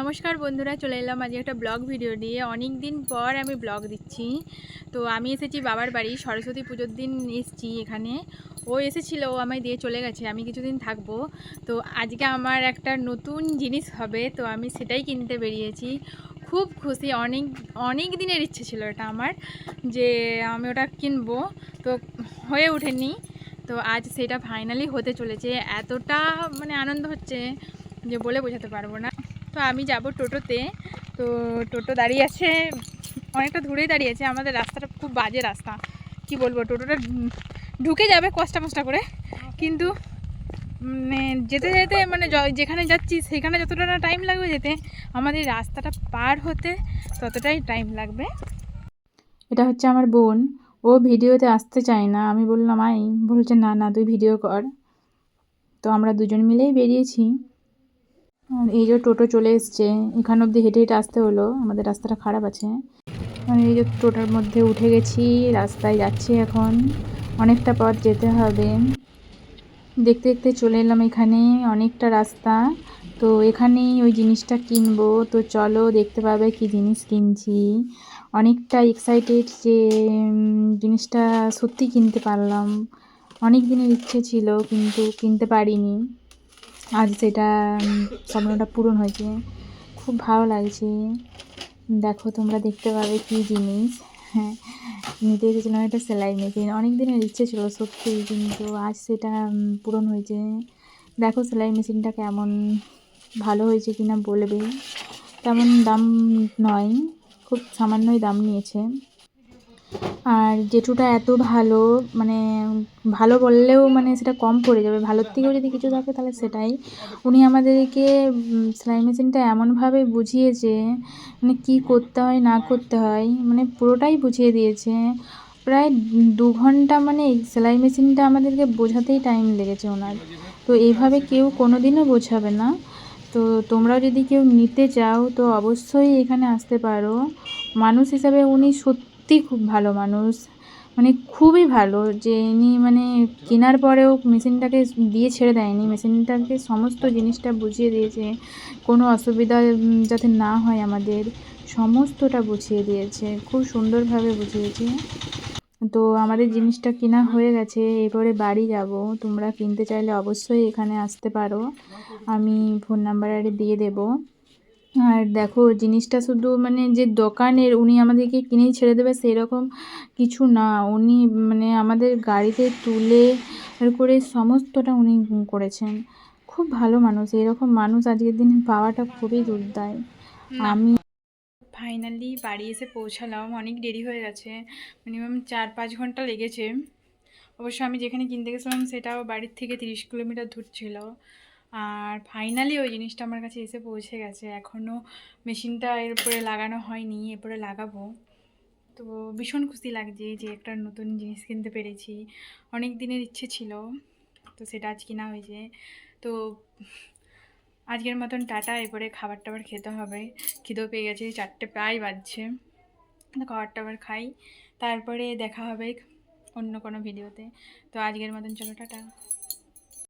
নমস্কার বন্ধুরা, চলে এলাম আজকে একটা ব্লগ ভিডিও নিয়ে। অনেক দিন পর আমি ব্লগ দিচ্ছি। তো আমি এসেছি বাবার বাড়ি, সরস্বতী পুজোর দিন এসেছি এখানে। ও এসেছিল, ও আমায় দিয়ে চলে গেছে, আমি কিছুদিন থাকব। তো আজকে আমার একটা নতুন জিনিস হবে, তো আমি সেটাই কিনতে বেরিয়েছি। খুব খুশি, অনেক অনেক দিনের ইচ্ছে ছিল এটা আমার, যে আমি ওটা কিনবো। তো হয়ে ওঠেনি, তো আজ সেটা ফাইনালি হতে চলেছে। এতটা মানে আনন্দ হচ্ছে যে বলে বোঝাতে পারব না। তো আমি যাব টোটোতে। তো টোটো দাঁড়িয়ে আছে, অনেকটা দূরেই দাঁড়িয়ে আছে। আমাদের রাস্তাটা খুব বাজে রাস্তা। কি বলব, টোটোটা ঢুকে যাবে কষ্টা মষ্টা করে। কিন্তু মানে যেতে যেতে মানে যেখানে যাচ্ছি, সেখানে যতটা না টাইম লাগবে যেতে, আমাদের রাস্তাটা পার হতে ততটাই টাইম লাগবে। এটা হচ্ছে আমার বোন। ও ভিডিওতে আসতে চায় না। আমি বললাম আই বলছে, না না, তুই ভিডিও কর। তো আমরা দুজন মিলেই বেরিয়েছি। এই যে টোটো চলে এসছে, এখান অবধি হেঁটে হেঁটে আসতে হলো, আমাদের রাস্তাটা খারাপ আছে। এই যে টোটোর মধ্যে উঠে গেছি, রাস্তায় যাচ্ছি এখন, অনেকটা পথ যেতে হবে। দেখতে দেখতে চলে এলাম এখানে, অনেকটা রাস্তা। তো এখানেই ওই জিনিসটা কিনবো, তো চলো দেখতে পাবে কি জিনিস কিনছি। অনেকটা এক্সাইটেড যে জিনিসটা সত্যি কিনতে পারলাম। অনেক দিনের ইচ্ছে ছিল, কিন্তু কিনতে পারিনি। আজ সেটা স্বপ্নটা পূরণ হয়েছে, খুব ভালো লাগছে। দেখো, তোমরা দেখতে পাবে কী জিনিস। হ্যাঁ নিতে এসেছিলাম একটা সেলাই মেশিন। অনেক দিনের ইচ্ছে ছিল, সত্যি কিন্তু আজ সেটা পূরণ হয়েছে। দেখো, সেলাই মেশিনটা কেমন ভালো হয়েছে কিনা বলবে। তেমন দাম নয়, খুব সামান্যই দাম নিয়েছে। আর জেঠুটা এত ভালো মানে ভালো বললেও মানে সেটা কম পড়ে যাবে। ভালোর থেকেও যদি কিছু থাকে তাহলে সেটাই। উনি আমাদেরকে সেলাই মেশিনটা এমনভাবে বুঝিয়েছে মানে কী করতে হয়, না করতে হয় মানে পুরোটাই বুঝিয়ে দিয়েছে। প্রায় দু ঘণ্টা মানে সেলাই মেশিনটা আমাদেরকে বোঝাতেই টাইম লেগেছে ওনার। তো এইভাবে কেউ কোনো দিনও বোঝাবে না। তো তোমরাও যদি কেউ নিতে চাও, তো অবশ্যই এখানে আসতে পারো। মানুষ হিসাবে উনি সত্যি খুব ভালো মানুষ। মানে খুবই ভালো। যে ইনি মানে কেনার পরেও মেশিনটাকে দিয়ে ছেড়ে দেয়নি। মেশিনটাকে সমস্ত জিনিসটা বুঝিয়ে দিয়েছে। কোনো অসুবিধা যাতে না হয় আমাদের, সমস্তটা বুঝিয়ে দিয়েছে। খুব সুন্দরভাবে বুঝিয়েছে। তো আমাদের জিনিসটা কেনা হয়ে গেছে। এরপরে বাড়ি যাব। তোমরা কিনতে চাইলে অবশ্যই এখানে আসতে পারো। আমি ফোন নাম্বার দিয়ে দেবো। আর দেখো জিনিসটা শুধু মানে যে দোকানের উনি আমাদেরকে কিনেই ছেড়ে দেবে সেরকম কিছু না। উনি মানে আমাদের গাড়িতে তুলে করে সমস্তটা উনি করেছেন। খুব ভালো মানুষ। এরকম মানুষ আজকের দিনে পাওয়াটা খুবই দুর্দায়। আমি ফাইনালি বাড়ি এসে পৌঁছালাম। অনেক দেরি হয়ে গেছে। মিনিমাম চার পাঁচ ঘণ্টা লেগেছে। অবশ্য আমি যেখানে কিনতে গেছিলাম সেটাও বাড়ির থেকে তিরিশ কিলোমিটার দূর ছিল। আর ফাইনালি ওই জিনিসটা আমার কাছে এসে পৌঁছে গেছে। এখনও মেশিনটা এর উপরে লাগানো হয়নি, এরপরে লাগাবো। তো ভীষণ খুশি লাগছে যে একটা নতুন জিনিস কিনতে পেরেছি। অনেক দিনের ইচ্ছে ছিল, তো সেটা আজ কিনা হয়েছে। তো আজকের মতন টাটা, এরপরে খাবার টাবার খেতে হবে। খিদেও পেয়ে গেছে, চারটে প্রায় বাজছে। খাবার টাবার খাই, তারপরে দেখা হবে অন্য কোনো ভিডিওতে তো আজকের মতন চলো, টাটা।